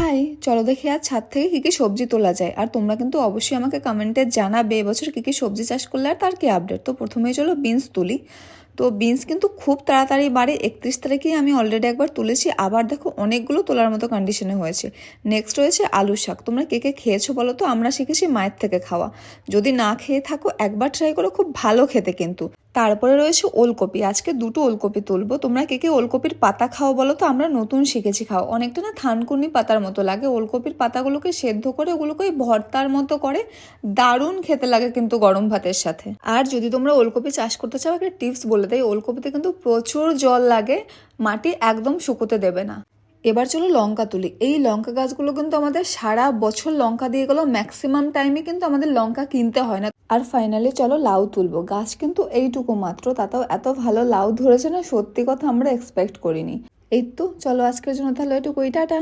High চলো দেখি আজ ছাদ থেকে কী কী সবজি তোলা যায়। আর তোমরা কিন্তু অবশ্যই আমাকে কমেন্টে জানাবে এবছর কী কী সবজি চাষ করলে আর তার কি আপডেট তো প্রথমেই চলো বিনস তুলি। তো বিনস কিন্তু খুব তাড়াতাড়ি বাড়ে, একত্রিশ তারিখেই আমি অলরেডি একবার তুলেছি। আবার দেখো অনেকগুলো তোলার মতো কন্ডিশনে হয়েছে। নেক্সট রয়েছে আলু শাক। তোমরা কে কে খেয়েছো বলো তো? আমরা শিখেছি মায়ের থেকে খাওয়া। যদি না খেয়ে থাকো, একবার ট্রাই করো, খুব ভালো খেতে কিন্তু। তারপরে রয়েছে ওলকপি। আজকে দুটো ওলকপি তুলবো। তোমরা কে কে ওলকপির পাতা খাও বলো তো? আমরা নতুন শিখেছি খাও অনেকটা না থানকুনি পাতার মতো লাগে। ওলকপির পাতাগুলোকে সেদ্ধ করে ওগুলোকে ভর্তার মতো করে দারুণ খেতে লাগে কিন্তু গরম ভাতের সাথে। আর যদি তোমরা ওলকপি চাষ করতে চাও, একটা টিপস বলে দেয় ওলকপিতে কিন্তু প্রচুর জল লাগে। মাটি একদম শুকোতে দেবে না। এবার চলো লঙ্কা তুলি। এই লঙ্কা গাছগুলো কিন্তু আমাদের সারা বছর লঙ্কা দিয়ে গেলো ম্যাক্সিমাম টাইমে কিন্তু আমাদের লঙ্কা কিনতে হয় না। আর ফাইনালি চলো লাউ তুলবো। গাছ কিন্তু এইটুকু মাত্র, তাতেও এত ভালো লাউ ধরেছে না, সত্যি কথা আমরা এক্সপেক্ট করিনি। এই তো, চলো আজকের জন্য তাহলে এটুকুই, টাটা।